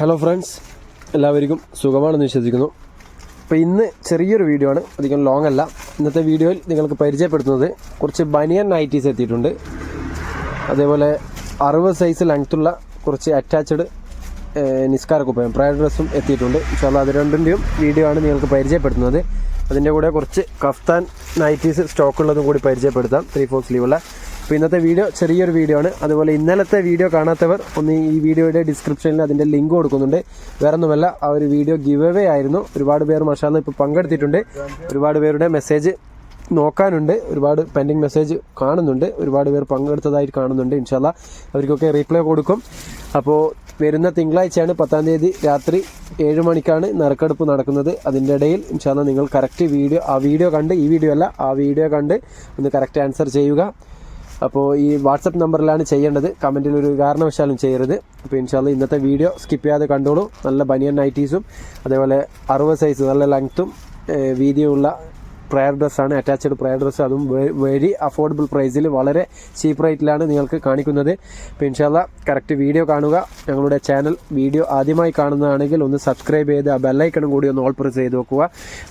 Hello friends എല്ലാവർക്കും സുഖമാണെന്ന് വിശ്വസിക്കുന്നു. അപ്പോൾ ഇന്ന് ചെറിയൊരു വീഡിയോ ആണ്. അധികം ലോങ് അല്ല. ഇന്നത്തെ വീഡിയോയിൽ നിങ്ങൾക്ക് പരിചയപ്പെടുത്തുന്നത് കുറച്ച് ബനിയൻ നൈറ്റീസ് എത്തിയിട്ടുണ്ട്. അതേപോലെ അറുപത് സൈസ് ലെങ്ത്തുള്ള കുറച്ച് അറ്റാച്ച്ഡ് നിസ്കാര കുപ്പയും പ്രയർ ഡ്രസ്സും എത്തിയിട്ടുണ്ട്. ഇൻഷാല്ല അത് രണ്ടിന്റെയും വീഡിയോ ആണ് നിങ്ങൾക്ക് പരിചയപ്പെടുത്തുന്നത്. അതിന്റെ കൂടെ കുറച്ച് കഫ്താൻ നൈറ്റീസ് സ്റ്റോക്കുള്ളതും കൂടി പരിചയപ്പെടുത്താം. ത്രീ ഫോർ സ്ലീവുള്ള അപ്പോൾ ഇന്നത്തെ വീഡിയോ ചെറിയൊരു വീഡിയോ ആണ്. അതുപോലെ ഇന്നലത്തെ വീഡിയോ കാണാത്തവർ ഒന്ന് ഈ വീഡിയോയുടെ ഡിസ്ക്രിപ്ഷനിൽ അതിന്റെ ലിങ്ക് കൊടുക്കുന്നുണ്ട്. വേറെ ഒന്നുമല്ല ആ ഒരു വീഡിയോ ഗിവ് അവേ ആയിരുന്നു. ഒരുപാട് പേർ മഷാന്ന് ഇപ്പോൾ പങ്കെടുത്തിട്ടുണ്ട്. ഒരുപാട് പേരുടെ മെസ്സേജ് നോക്കാനുണ്ട്. ഒരുപാട് പെൻഡിങ് മെസ്സേജ് കാണുന്നുണ്ട്. ഒരുപാട് പേർ പങ്കെടുത്തതായിട്ട് കാണുന്നുണ്ട്. ഇൻഷാല്ല അവർക്കൊക്കെ റീപ്ലൈ കൊടുക്കും. അപ്പോൾ വരുന്ന തിങ്കളാഴ്ചയാണ് പത്താം തീയതി രാത്രി ഏഴ് മണിക്കാണ് നറുക്കെടുപ്പ് നടക്കുന്നത്. അതിന്റെ ഇടയിൽ ഇൻഷാല്ല നിങ്ങൾ കറക്റ്റ് വീഡിയോ ആ വീഡിയോ കണ്ട് ഈ വീഡിയോ അല്ല ആ വീഡിയോ കണ്ട് ഒന്ന് കറക്റ്റ് ആൻസർ ചെയ്യുക. അപ്പോൾ ഈ വാട്സപ്പ് നമ്പറിലാണ് ചെയ്യേണ്ടത്. കമന്റിൽ ഒരു കാരണവശാലും ചെയ്യരുത്. അപ്പോൾ ഇൻഷാല്ല ഇന്നത്തെ വീഡിയോ സ്കിപ്പ് ചെയ്യാതെ കണ്ടോളൂ. നല്ല ബനിയൻ നൈറ്റീസും അതേപോലെ അറുപത് സൈസ് നല്ല ലെങ്ത്തും വീതിയുമുള്ള പ്രയർ ഡ്രസ്സാണ് അറ്റാച്ച്ഡ് പ്രയർ ഡ്രസ്സ് അതും വെരി അഫോർഡബിൾ പ്രൈസിൽ വളരെ ചീപ്പ് റേറ്റിലാണ് നിങ്ങൾക്ക് കാണിക്കുന്നത്. അപ്പോൾ ഇൻഷാല്ല കറക്റ്റ് വീഡിയോ കാണുക. ഞങ്ങളുടെ ചാനൽ വീഡിയോ ആദ്യമായി കാണുന്നതാണെങ്കിൽ ഒന്ന് സബ്സ്ക്രൈബ് ചെയ്ത് ആ ബെല്ലൈക്കണും കൂടി ഒന്ന് ഓൾ പ്രസ് ചെയ്ത് വെക്കുക.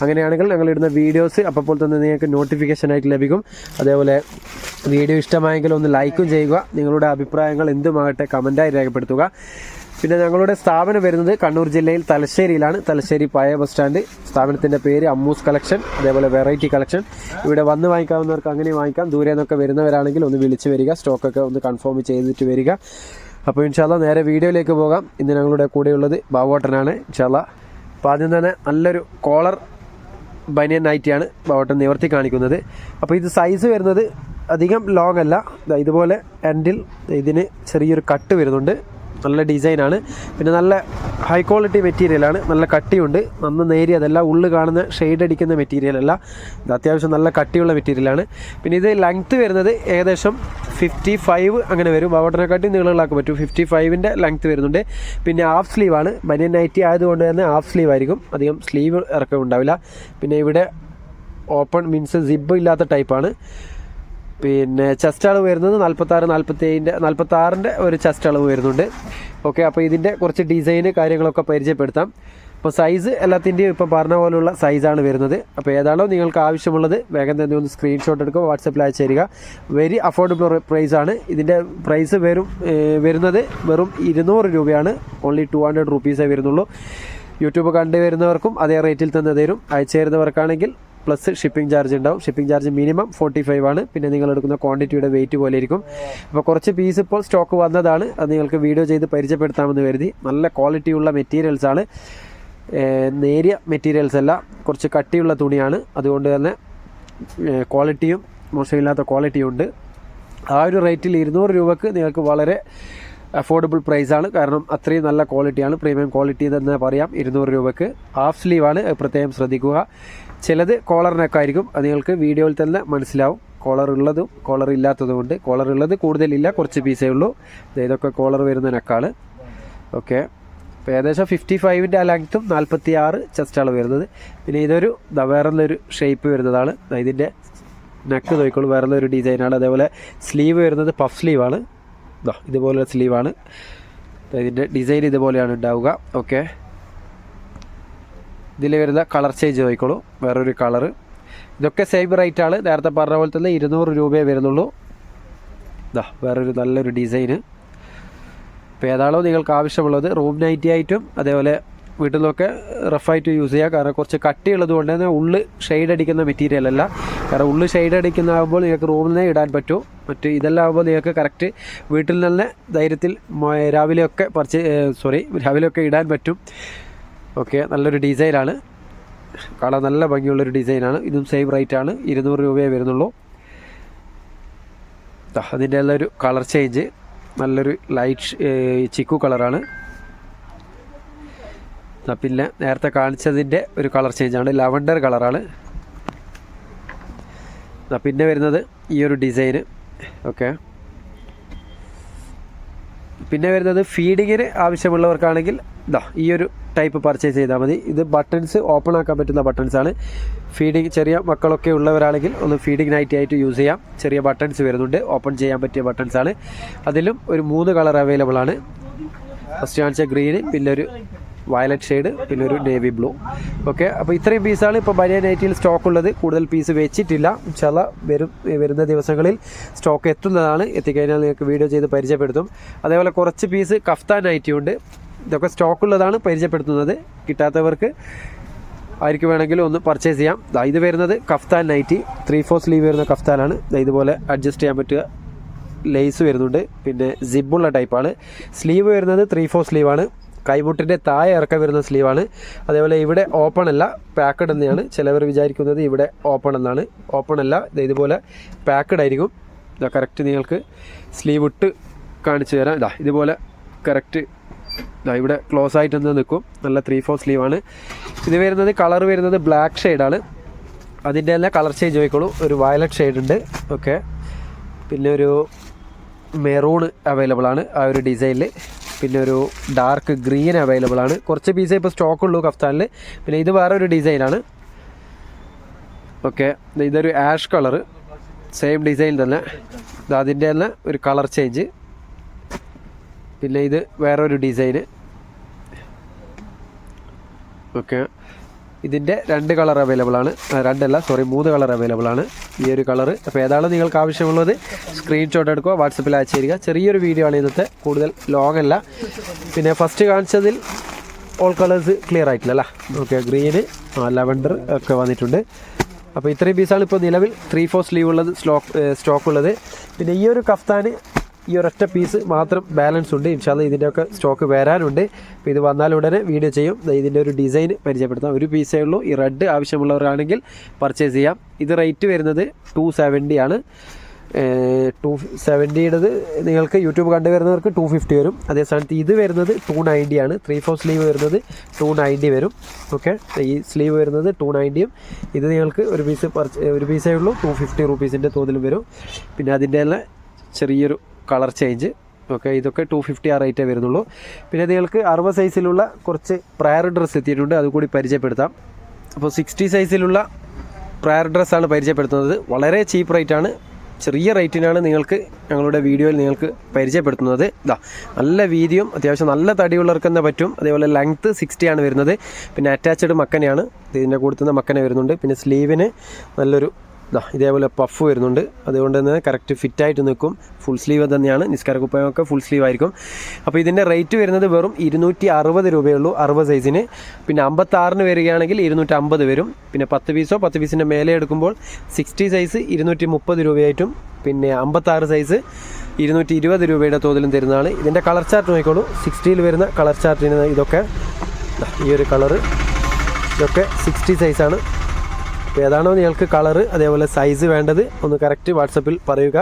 അങ്ങനെയാണെങ്കിൽ ഞങ്ങളിടുന്ന വീഡിയോസ് അപ്പോൾ തന്നെ നിങ്ങൾക്ക് നോട്ടിഫിക്കേഷൻ ആയിട്ട് ലഭിക്കും. അതേപോലെ വീഡിയോ ഇഷ്ടമായെങ്കിൽ ഒന്ന് ലൈക്കും ചെയ്യുക. നിങ്ങളുടെ അഭിപ്രായങ്ങൾ എന്തുമാകട്ടെ കമന്റായി രേഖപ്പെടുത്തുക. പിന്നെ ഞങ്ങളുടെ സ്ഥാപനം വരുന്നത് കണ്ണൂർ ജില്ലയിൽ തലശ്ശേരിയിലാണ്. തലശ്ശേരി പഴയ ബസ് സ്റ്റാൻഡ്. സ്ഥാപനത്തിന്റെ പേര് അമ്മൂസ് കളക്ഷൻ അതേപോലെ വെറൈറ്റി കളക്ഷൻ. ഇവിടെ വന്ന് വാങ്ങിക്കാവുന്നവർക്ക് അങ്ങനെ വാങ്ങിക്കാം. ദൂരെ നിന്നൊക്കെ വരുന്നവരാണെങ്കിൽ ഒന്ന് വിളിച്ച് വരിക സ്റ്റോക്കൊക്കെ ഒന്ന് കൺഫേം ചെയ്തിട്ട് വരിക. അപ്പോൾ ഇൻഷാല്ല നേരെ വീഡിയോയിലേക്ക് പോകാം. ഇന്ന് ഞങ്ങളുടെ കൂടെയുള്ളത് ബാബോട്ടനാണ് ഇൻഷാല്ല അപ്പോൾ ആദ്യം തന്നെ നല്ലൊരു കോളർ ബനിയൻ നൈറ്റിയാണ് ബാബോട്ടൻ നിവർത്തി കാണിക്കുന്നത്. അപ്പോൾ ഇത് സൈസ് വരുന്നത് അധികം ലോങ് അല്ല. ദാ ഇതുപോലെ എൻഡിൽ ഇതിന് ചെറിയൊരു കട്ട് വരുന്നുണ്ട്. നല്ല ഡിസൈനാണ്. പിന്നെ നല്ല ഹൈ ക്വാളിറ്റി മെറ്റീരിയലാണ് നല്ല കട്ടിയുണ്ട്. നന്ന് നേരിയതല്ല ഉള്ളു കാണുന്ന ഷെയ്ഡ് അടിക്കുന്ന മെറ്റീരിയൽ അല്ല. ഇത് അത്യാവശ്യം നല്ല കട്ടിയുള്ള മെറ്റീരിയലാണ് പിന്നെ ഇത് ലെങ്ത്ത് വരുന്നത് ഏകദേശം ഫിഫ്റ്റി ഫൈവ് അങ്ങനെ വരും. ബാവട്ടനെക്കാട്ടി നീളങ്ങളാക്കാൻ പറ്റും. ഫിഫ്റ്റി ഫൈവിന്റെ ലെങ്ത്ത് വരുന്നുണ്ട്. പിന്നെ ഹാഫ് സ്ലീവാണ് ബനിയൻ നൈറ്റി ആയതുകൊണ്ട് തന്നെ ഹാഫ് സ്ലീവ് ആയിരിക്കും. അധികം സ്ലീവ് ഇറക്കം ഉണ്ടാവില്ല. പിന്നെ ഇവിടെ ഓപ്പൺ മീൻസ് സിബ് ഇല്ലാത്ത ടൈപ്പാണ് പിന്നെ ചെസ്റ്റ് അളവ് വരുന്നത് നാൽപ്പത്തി ആറ് നാൽപ്പത്തി ഏഴിന്റെ നാൽപ്പത്താറിന്റെ ഒരു ചെസ്റ്റ് അളവ് വരുന്നുണ്ട്. ഓക്കെ അപ്പോൾ ഇതിന്റെ കുറച്ച് ഡിസൈന് കാര്യങ്ങളൊക്കെ പരിചയപ്പെടുത്താം. അപ്പോൾ സൈസ് എല്ലാത്തിന്റെയും ഇപ്പോൾ പറഞ്ഞ പോലുള്ള സൈസാണ് വരുന്നത്. അപ്പോൾ ഏതാണോ നിങ്ങൾക്ക് ആവശ്യമുള്ളത് വേഗം തന്നെ ഒന്ന് സ്ക്രീൻഷോട്ട് എടുക്കുക വാട്സപ്പിൽ അയച്ചു തരിക. വെരി അഫോർഡബിൾ പ്രൈസ് ആണ്. ഇതിന്റെ പ്രൈസ് വരും വരുന്നത് വെറും ഇരുന്നൂറ് രൂപയാണ്. ഓൺലി ടു ഹൺഡ്രഡ് റുപ്പീസേ വരുന്നുള്ളൂ. യൂട്യൂബ് കണ്ടുവരുന്നവർക്കും അതേ റേറ്റിൽ തന്നെ തരും. അയച്ചു തരുന്നവർക്കാണെങ്കിൽ പ്ലസ് ഷിപ്പിംഗ് ചാർജ് ഉണ്ടാവും. Shipping charge minimum forty five ആണ്. പിന്നെ നിങ്ങൾ എടുക്കുന്ന ക്വാണ്ടിറ്റിയുടെ വെയിറ്റ് പോലെ ഇരിക്കും. അപ്പോൾ കുറച്ച് പീസ് ഇപ്പോൾ സ്റ്റോക്ക് വന്നതാണ്. അത് നിങ്ങൾക്ക് വീഡിയോ ചെയ്ത് പരിചയപ്പെടുത്താമെന്ന് കരുതി. നല്ല ക്വാളിറ്റിയുള്ള മെറ്റീരിയൽസ് ആണ്. നേരിയ മെറ്റീരിയൽസ് അല്ല കുറച്ച് കട്ടിയുള്ള തുണിയാണ്. അതുകൊണ്ട് തന്നെ ക്വാളിറ്റിയും മോശമില്ലാത്ത ക്വാളിറ്റിയും ഉണ്ട്. ആ ഒരു റേറ്റിൽ ഇരുന്നൂറ് രൂപക്ക് നിങ്ങൾക്ക് വളരെ അഫോർഡബിൾ ആണ്. കാരണം അത്രയും നല്ല ക്വാളിറ്റിയാണ് പ്രീമിയം ക്വാളിറ്റി എന്ന് പറയാം. ഇരുന്നൂറ് രൂപയ്ക്ക് ഹാഫ് സ്ലീവാണ് പ്രത്യേകം ശ്രദ്ധിക്കുക. ചിലത് കോളറിനൊക്കെ ആയിരിക്കും. അത് നിങ്ങൾക്ക് വീഡിയോയിൽ തന്നെ മനസ്സിലാവും. കോളർ ഉള്ളതും കോളർ ഇല്ലാത്തതും ഉണ്ട്. കോളർ ഉള്ളത് കൂടുതലില്ല. കുറച്ച് പീസേ ഉള്ളൂ. ഇതൊക്കെ കോളർ വരുന്ന നെക്കാണ് ഓക്കെ അപ്പോൾ ഏകദേശം ഫിഫ്റ്റി ഫൈവിന്റെ ആ ലെങ്ത്തും നാൽപ്പത്തി ആറ് ചെസ്റ്റാണ് വരുന്നത്. പിന്നെ ഇതൊരു ദാ വേറൊരു ഷേപ്പ് വരുന്നതാണ്. ഇതിന്റെ നെക്ക് നോക്കിക്കോളൂ. ഒരു ഡിസൈനാണ് അതേപോലെ സ്ലീവ് വരുന്നത് പഫ് സ്ലീവാണ് ഇതാ ഇതുപോലെ സ്ലീവാണ്. ഇതിന്റെ ഡിസൈൻ ഇതുപോലെയാണ് ഉണ്ടാവുക. ഓക്കെ. ഇതിൽ വരുന്ന കളർ ചേഞ്ച് നോക്കിക്കോളൂ വേറൊരു കളറ് ഇതൊക്കെ സെയിം റേറ്റ് ആണ്. നേരത്തെ പറഞ്ഞ പോലെ തന്നെ ഇരുന്നൂറ് രൂപയെ വരുന്നുള്ളൂ. ഇതാ വേറൊരു നല്ലൊരു ഡിസൈന്. ഇപ്പോൾ ഏതാണോ നിങ്ങൾക്ക് ആവശ്യമുള്ളത് റൂം നൈറ്റി ആയിട്ടും അതേപോലെ വീട്ടിൽ നിന്നൊക്കെ റഫായിട്ട് യൂസ് ചെയ്യുക കാരണം കുറച്ച് കട്ടിയുള്ളത് കൊണ്ട് തന്നെ ഉള്ള് ഷെയ്ഡ് അടിക്കുന്ന മെറ്റീരിയൽ അല്ല. കാരണം ഉള്ള് ഷെയ്ഡ് അടിക്കുന്ന ആകുമ്പോൾ നിങ്ങൾക്ക് റൂമിൽ നിന്നേ ഇടാൻ പറ്റും. മറ്റ് ഇതെല്ലാം ആകുമ്പോൾ നിങ്ങൾക്ക് കറക്റ്റ് വീട്ടിൽ തന്നെ ധൈര്യത്തിൽ രാവിലെയൊക്കെ പറിച്ച് സോറി രാവിലെയൊക്കെ ഇടാൻ പറ്റും. ഓക്കെ നല്ലൊരു ഡിസൈനാണ് കാണാൻ നല്ല ഭംഗിയുള്ളൊരു ഡിസൈനാണ് ഇതും സെയിം റേറ്റ് ആണ്. ഇരുന്നൂറ് രൂപയേ വരുന്നുള്ളൂ. അതിന്റെ ഒരു കളർ ചേഞ്ച് നല്ലൊരു ലൈറ്റ് ചിക്കു കളറാണ് പിന്നെ നേരത്തെ കാണിച്ചതിന്റെ ഒരു കളർ ചേഞ്ചാണ്. ലവണ്ടർ കളറാണ് പിന്നെ വരുന്നത് ഈ ഒരു ഡിസൈന് ഓക്കെ പിന്നെ വരുന്നത് ഫീഡിങ്ങിന് ആവശ്യമുള്ളവർക്കാണെങ്കിൽ ഇതാ ഈ ഒരു ടൈപ്പ് പർച്ചേസ് ചെയ്താൽ മതി. ഇത് ബട്ടൺസ് ഓപ്പൺ ആക്കാൻ പറ്റുന്ന ബട്ടൺസ് ആണ്. ഫീഡിങ് ചെറിയ മക്കളൊക്കെ ഉള്ളവരാണെങ്കിൽ ഒന്ന് ഫീഡിങ് നൈറ്റി ആയിട്ട് യൂസ് ചെയ്യാം. ചെറിയ ബട്ടൺസ് വരുന്നുണ്ട്. ഓപ്പൺ ചെയ്യാൻ പറ്റിയ ബട്ടൺസ് ആണ്. അതിലും ഒരു മൂന്ന് കളർ അവൈലബിൾ ആണ്. ഫസ്റ്റ് കാണിച്ച ഗ്രീന് പിന്നെ ഒരു വയലറ്റ് ഷെയ്ഡ് പിന്നെ ഒരു നേവി ബ്ലൂ. ഓക്കെ അപ്പോൾ ഇത്രയും പീസാണ് ഇപ്പോൾ ബനിയൻ നൈറ്റിയിൽ സ്റ്റോക്ക് ഉള്ളത് കൂടുതൽ പീസ് വെച്ചിട്ടില്ല. ചില വരും വരുന്ന ദിവസങ്ങളിൽ സ്റ്റോക്ക് എത്തുന്നതാണ്. എത്തിക്കഴിഞ്ഞാൽ നിങ്ങൾക്ക് വീഡിയോ ചെയ്ത് പരിചയപ്പെടുത്തും. അതേപോലെ കുറച്ച് പീസ് കഫ്താൻ നൈറ്റി ഉണ്ട്. ഇതൊക്കെ സ്റ്റോക്ക് ഉള്ളതാണ് പരിചയപ്പെടുത്തുന്നത്. കിട്ടാത്തവർക്ക് ആർക്ക് വേണമെങ്കിലും ഒന്ന് പർച്ചേസ് ചെയ്യാം. ഇത് വരുന്നത് kaftan nightie. Three four sleeve വരുന്ന കഫ്താനാണ്. ഇതുപോലെ അഡ്ജസ്റ്റ് ചെയ്യാൻ പറ്റുക. ലേസ് വരുന്നുണ്ട്. പിന്നെ സിബുള്ള ടൈപ്പാണ്. സ്ലീവ് വരുന്നത് ത്രീ ഫോർ സ്ലീവാണ്. കൈമുട്ടിന്റെ താഴെ ഇറക്കം വരുന്ന സ്ലീവാണ്. അതേപോലെ ഇവിടെ ഓപ്പൺ അല്ല പാക്കഡ് തന്നെയാണ് ചിലവർ വിചാരിക്കുന്നത് ഇവിടെ ഓപ്പൺ എന്നാണ്. ഓപ്പൺ അല്ല ഇതുപോലെ പാക്കഡ് ആയിരിക്കും ഇതാ കറക്റ്റ് നിങ്ങൾക്ക് സ്ലീവ് ഇട്ട് കാണിച്ചു തരാം. ഇതാ ഇതുപോലെ കറക്റ്റ് ഇതാ ഇവിടെ ക്ലോസ് ആയിട്ട് തന്നെ നിൽക്കും. നല്ല ത്രീ ഫോർ സ്ലീവാണ് ഇത് വരുന്നത് കളർ വരുന്നത് ബ്ലാക്ക് ഷെയ്ഡാണ് അതിന്റെ തന്നെ കളർ ചേഞ്ച് നോക്കിക്കോളൂ ഒരു വയലറ്റ് ഷെയ്ഡ് ഉണ്ട്. ഓക്കെ പിന്നെ ഒരു മെറൂൺ അവൈലബിൾ ആണ് ആ ഒരു ഡിസൈനിൽ പിന്നെ ഒരു ഡാർക്ക് ഗ്രീൻ അവൈലബിൾ ആണ്. കുറച്ച് പീസേ ഇപ്പോൾ സ്റ്റോക്ക് ഉള്ളൂ കഫ്താനിൽ പിന്നെ ഇത് വേറെ ഒരു ഡിസൈനാണ് ഓക്കെ ഇതൊരു ആഷ് കളർ സെയിം ഡിസൈൻ തന്നെ. ഇത് അതിന്റെ തന്നെ ഒരു കളർ ചേഞ്ച് പിന്നെ ഇത് വേറൊരു ഡിസൈന് ഓക്കെ ഇതിന്റെ രണ്ട് കളർ അവൈലബിൾ ആണ്. രണ്ടല്ല സോറി മൂന്ന് കളർ അവൈലബിൾ ആണ്. ഈ ഒരു കളർ അപ്പോൾ ഏതാണ് നിങ്ങൾക്ക് ആവശ്യമുള്ളത്? സ്ക്രീൻഷോട്ട് എടുക്കുക വാട്സപ്പിൽ അയച്ചു തരിക ചെറിയൊരു വീഡിയോ ആണ് ഇന്നത്തെ. കൂടുതൽ ലോങ് അല്ല. പിന്നെ ഫസ്റ്റ് കാണിച്ചതിൽ ഓൾ കളേഴ്സ് ക്ലിയർ ആയിട്ടില്ല അല്ലേ? ഓക്കെ ഗ്രീന് ലെവൻഡർ ഒക്കെ വന്നിട്ടുണ്ട്. അപ്പോൾ ഇത്രയും പീസാണ് ഇപ്പോൾ നിലവിൽ ത്രീ ഫോർ സ്ലീവ് ഉള്ളത് സ്റ്റോക്ക് ഉള്ളത്. പിന്നെ ഈ ഒരു കഫ്താന് ഈ ഒരൊറ്റ പീസ് മാത്രം ബാലൻസ് ഉണ്ട്. ഇൻഷാല്ല ഇതിന്റെയൊക്കെ സ്റ്റോക്ക് വരാനുണ്ട്. അപ്പോൾ ഇത് വന്നാൽ ഉടനെ വീഡിയോ ചെയ്യും. ഇതിന്റെ ഒരു ഡിസൈൻ പരിചയപ്പെടുത്താം. ഒരു പീസേ ഉള്ളൂ. ഈ റെഡ് ആവശ്യമുള്ളവരാണെങ്കിൽ പർച്ചേസ് ചെയ്യാം. ഇത് റേറ്റ് വരുന്നത് ടു സെവന്റി ആണ്. ടു സെവന്റിയുടേത് നിങ്ങൾക്ക് യൂട്യൂബ് കണ്ടുവരുന്നവർക്ക് ടു ഫിഫ്റ്റി വരും. അതേ സ്ഥാനത്ത് ഇത് വരുന്നത് ടു നയന്റി ആണ്. ത്രീ ഫോർ സ്ലീവ് വരുന്നത് ടു നയന്റി വരും. ഓക്കെ ഈ സ്ലീവ് വരുന്നത് ടു നയന്റിയും ഇത് നിങ്ങൾക്ക് ഒരു പീസ് ഒരു പീസേ ഉള്ളൂ. ടു ഫിഫ്റ്റി റുപ്പീസിന്റെ തോതിലും വരും. പിന്നെ അതിന്റെ തന്നെ ചെറിയൊരു കളർ ചേഞ്ച്. ഓക്കെ ഇതൊക്കെ ടു ഫിഫ്റ്റി ആ റേറ്റേ വരുന്നുള്ളൂ. പിന്നെ നിങ്ങൾക്ക് അറുപത് സൈസിലുള്ള കുറച്ച് പ്രയർ ഡ്രസ്സ് എത്തിയിട്ടുണ്ട്. അതുകൂടി പരിചയപ്പെടുത്താം. അപ്പോൾ സിക്സ്റ്റി സൈസിലുള്ള പ്രയർ ഡ്രസ്സാണ് പരിചയപ്പെടുത്തുന്നത്. വളരെ ചീപ്പ് റേറ്റാണ് ചെറിയ റേറ്റിനാണ് നിങ്ങൾക്ക് ഞങ്ങളുടെ വീഡിയോയിൽ നിങ്ങൾക്ക് പരിചയപ്പെടുത്തുന്നത്. ഇതാ നല്ല വീതിയും അത്യാവശ്യം നല്ല തടിയുള്ളവർക്ക് തന്നെ പറ്റും. അതേപോലെ ലെങ്ത്ത് സിക്സ്റ്റി ആണ് വരുന്നത്. പിന്നെ അറ്റാച്ച്ഡ് മക്കനെയാണ്. ഇതിന്റെ കൂടെ മക്കനെ വരുന്നുണ്ട്. പിന്നെ സ്ലീവിന് നല്ലൊരു ഇതേപോലെ പഫ് വരുന്നുണ്ട്. അതുകൊണ്ട് തന്നെ കറക്റ്റ് ഫിറ്റായിട്ട് നിൽക്കും. ഫുൾ സ്ലീവ് തന്നെയാണ്. നിസ്കാര കുപ്പയൊക്കെ ഫുൾ സ്ലീവ് ആയിരിക്കും. അപ്പോൾ ഇതിന്റെ റേറ്റ് വരുന്നത് വെറും ഇരുന്നൂറ്റി അറുപത് രൂപയുള്ളൂ അറുപത് സൈസിന് പിന്നെ അമ്പത്താറിന് വരികയാണെങ്കിൽ ഇരുന്നൂറ്റി അമ്പത് വരും. പിന്നെ പത്ത് പീസോ പത്ത് പീസിന്റെ മേലെ എടുക്കുമ്പോൾ സിക്സ്റ്റി സൈസ് ഇരുന്നൂറ്റി മുപ്പത് രൂപയായിട്ടും പിന്നെ അമ്പത്താറ് സൈസ് ഇരുന്നൂറ്റി ഇരുപത് രൂപയുടെ തോതിലും തരുന്നതാണ്. ഇതിന്റെ കളർ ചാർട്ട് നോക്കിക്കോളൂ. സിക്സ്റ്റിയിൽ വരുന്ന കളർ ചാർട്ടിന് ഇതൊക്കെ. ഈ ഒരു കളറ് ഇതൊക്കെ സിക്സ്റ്റി സൈസാണ് അപ്പോൾ ഏതാണോ നിങ്ങൾക്ക് കളറ് അതേപോലെ സൈസ് വേണ്ടത് ഒന്ന് കറക്റ്റ് വാട്സപ്പിൽ പറയുക.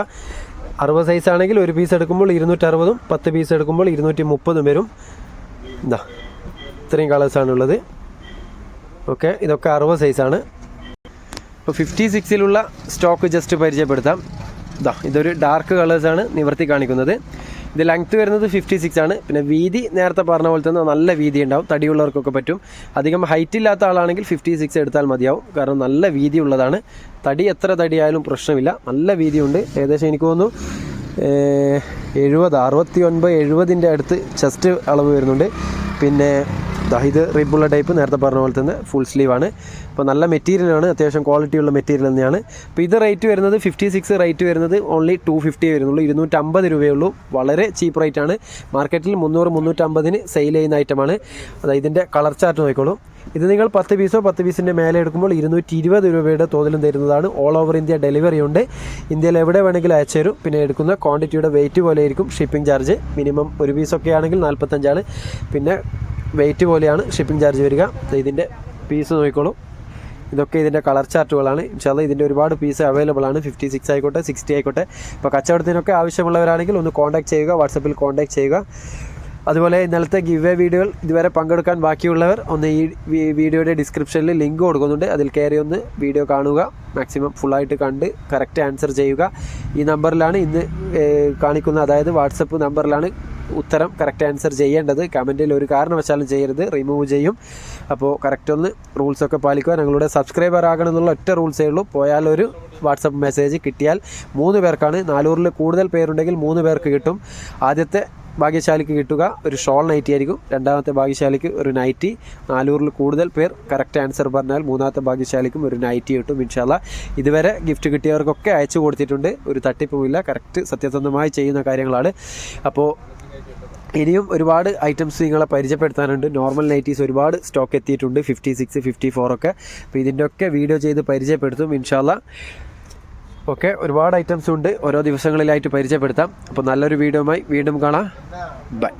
അറുപത് സൈസ് ആണെങ്കിൽ ഒരു പീസ് എടുക്കുമ്പോൾ ഇരുന്നൂറ്ററുപതും പത്ത് പീസ് എടുക്കുമ്പോൾ ഇരുന്നൂറ്റി മുപ്പതും വരും. എന്താ ഇത്രയും കളേഴ്സാണ് ഉള്ളത്. ഓക്കെ ഇതൊക്കെ അറുപത് സൈസാണ് ഇപ്പോൾ ഫിഫ്റ്റി സിക്സിലുള്ള സ്റ്റോക്ക് ജസ്റ്റ് പരിചയപ്പെടുത്താം. ഇതാ ഇതൊരു ഡാർക്ക് കളേഴ്സാണ് നിവർത്തി കാണിക്കുന്നത്. ഇത് ലെങ്ത്ത് വരുന്നത് ഫിഫ്റ്റി സിക്സ് ആണ്. പിന്നെ വീതി നേരത്തെ പറഞ്ഞ പോലെ തന്നെ നല്ല വീതി ഉണ്ടാവും. തടിയുള്ളവർക്കൊക്കെ പറ്റും. അധികം ഹൈറ്റ് ഇല്ലാത്ത ആളാണെങ്കിൽ ഫിഫ്റ്റി സിക്സ് എടുത്താൽ മതിയാവും. കാരണം നല്ല വീതി ഉള്ളതാണ്. തടി എത്ര തടിയായാലും പ്രശ്നമില്ല. നല്ല വീതിയുണ്ട് ഏകദേശം എനിക്ക് തോന്നുന്നു എഴുപത് അറുപത്തി ഒൻപത് എഴുപതിന്റെ അടുത്ത് ചെസ്റ്റ് അളവ് വരുന്നുണ്ട്. പിന്നെ ഇത് റിബുള്ള ടൈപ്പ് നേരത്തെ പറഞ്ഞ പോലെ തന്നെ ഫുൾ സ്ലീവാണ് അപ്പോൾ നല്ല മെറ്റീരിയലാണ് അത്യാവശ്യം ക്വാളിറ്റി ഉള്ള മെറ്റീരിയൽ തന്നെയാണ്. അപ്പോൾ ഇത് റേറ്റ് വരുന്നത് ഫിഫ്റ്റി സിക്സ് റേറ്റ് വരുന്നത് ഓൺലി ടു ഫിഫ്റ്റി വരുന്നുള്ളൂ. ഇരുന്നൂറ്റമ്പത് രൂപയുള്ളൂ. വളരെ ചീപ്പ് റേറ്റ് ആണ്. മാർക്കറ്റിൽ മുന്നൂറ് മുന്നൂറ്റമ്പതിന് സെയിൽ ചെയ്യുന്ന ഐറ്റമാണ് അതായത് ഇതിന്റെ കളർ ചാർട്ട് നോക്കിക്കോളൂ. ഇത് നിങ്ങൾ പത്ത് പീസോ പത്ത് പീസിന്റെ മേലെ എടുക്കുമ്പോൾ ഇരുന്നൂറ്റി ഇരുപത് രൂപയുടെ തോതിലും തരുന്നതാണ്. ഓൾ ഓവർ ഇന്ത്യ ഡെലിവറി ഉണ്ട്. ഇന്ത്യയിൽ എവിടെ വേണമെങ്കിലും അയച്ചു തരും. പിന്നെ എടുക്കുന്ന ക്വാണ്ടിറ്റിയുടെ വെയിറ്റ് പോലെ ആയിരിക്കും ഷിപ്പിംഗ് ചാർജ് മിനിമം ഒരു പീസൊക്കെ ആണെങ്കിൽ നാൽപ്പത്തഞ്ചാണ് പിന്നെ വെയിറ്റ് പോലെയാണ് ഷിപ്പിംഗ് ചാർജ് വരിക. ഇതിന്റെ പീസ് നോക്കിക്കോളൂ. ഇതൊക്കെ ഇതിന്റെ കളർ ചാർട്ടുകളാണ്. ചില ഇതിന്റെ ഒരുപാട് പീസ് അവൈലബിൾ ആണ്. ഫിഫ്റ്റി സിക്സ് ആയിക്കോട്ടെ സിക്സ്റ്റി ആയിക്കോട്ടെ. ഇപ്പോൾ കച്ചവടത്തിനൊക്കെ ആവശ്യമുള്ളവരാണെങ്കിൽ ഒന്ന് കോൺടാക്ട് ചെയ്യുക വാട്സപ്പിൽ കോൺടാക്ട് ചെയ്യുക. അതുപോലെ ഇന്നലത്തെ ഗിവ് എ വീഡിയോകൾ ഇതുവരെ പങ്കെടുക്കാൻ ബാക്കിയുള്ളവർ ഒന്ന് ഈ വീഡിയോയുടെ ഡിസ്ക്രിപ്ഷനിൽ ലിങ്ക് കൊടുക്കുന്നുണ്ട്. അതിൽ കയറി ഒന്ന് വീഡിയോ കാണുക. മാക്സിമം ഫുള്ളായിട്ട് കണ്ട് കറക്റ്റ് ആൻസർ ചെയ്യുക. ഈ നമ്പറിലാണ് ഇന്ന് കാണിക്കുന്ന അതായത് വാട്സപ്പ് നമ്പറിലാണ് ഉത്തരം കറക്റ്റ് ആൻസർ ചെയ്യേണ്ടത്. കമന്റിൽ ഒരു കാരണവശാലും ചെയ്യരുത്. റിമൂവ് ചെയ്യും. അപ്പോൾ കറക്റ്റ് ഒന്ന് റൂൾസൊക്കെ പാലിക്കുക. ഞങ്ങളുടെ സബ്സ്ക്രൈബർ ആകണം എന്നുള്ള ഒറ്റ റൂൾസേ ഉള്ളൂ. പോയാൽ ഒരു വാട്സപ്പ് മെസ്സേജ് കിട്ടിയാൽ മൂന്ന് പേർക്കാണ് നാലൂറിൽ കൂടുതൽ പേരുണ്ടെങ്കിൽ മൂന്ന് പേർക്ക് കിട്ടും. ആദ്യത്തെ ഭാഗ്യശാലിക്ക് കിട്ടുക ഒരു ഷോൾ നൈറ്റി ആയിരിക്കും. രണ്ടാമത്തെ ഭാഗ്യശാലിക്ക് ഒരു നൈറ്റി നാലൂറിൽ കൂടുതൽ പേർ കറക്റ്റ് ആൻസർ പറഞ്ഞാൽ മൂന്നാമത്തെ ഭാഗ്യശാലിക്കും ഒരു നൈറ്റി കിട്ടും ഇൻഷാല്ല ഇതുവരെ ഗിഫ്റ്റ് കിട്ടിയവർക്കൊക്കെ അയച്ചു കൊടുത്തിട്ടുണ്ട്. ഒരു തട്ടിപ്പുമില്ല. കറക്റ്റ് സത്യസന്ധമായി ചെയ്യുന്ന കാര്യങ്ങളാണ്. അപ്പോൾ ഇനിയും ഒരുപാട് ഐറ്റംസ് നിങ്ങളെ പരിചയപ്പെടുത്താനുണ്ട്. നോർമൽ നൈറ്റീസ് ഒരുപാട് സ്റ്റോക്ക് എത്തിയിട്ടുണ്ട്. ഫിഫ്റ്റി സിക്സ് ഫിഫ്റ്റി ഫോർ ഒക്കെ. അപ്പോൾ ഇതിന്റെ ഒക്കെ വീഡിയോ ചെയ്ത് പരിചയപ്പെടുത്തും ഇൻഷാല്ല ഓക്കെ ഒരുപാട് ഐറ്റംസ് ഉണ്ട്. ഓരോ ദിവസങ്ങളിലായിട്ട് പരിചയപ്പെടുത്താം. അപ്പോൾ നല്ലൊരു വീഡിയോയുമായി വീണ്ടും കാണാം. ബൈ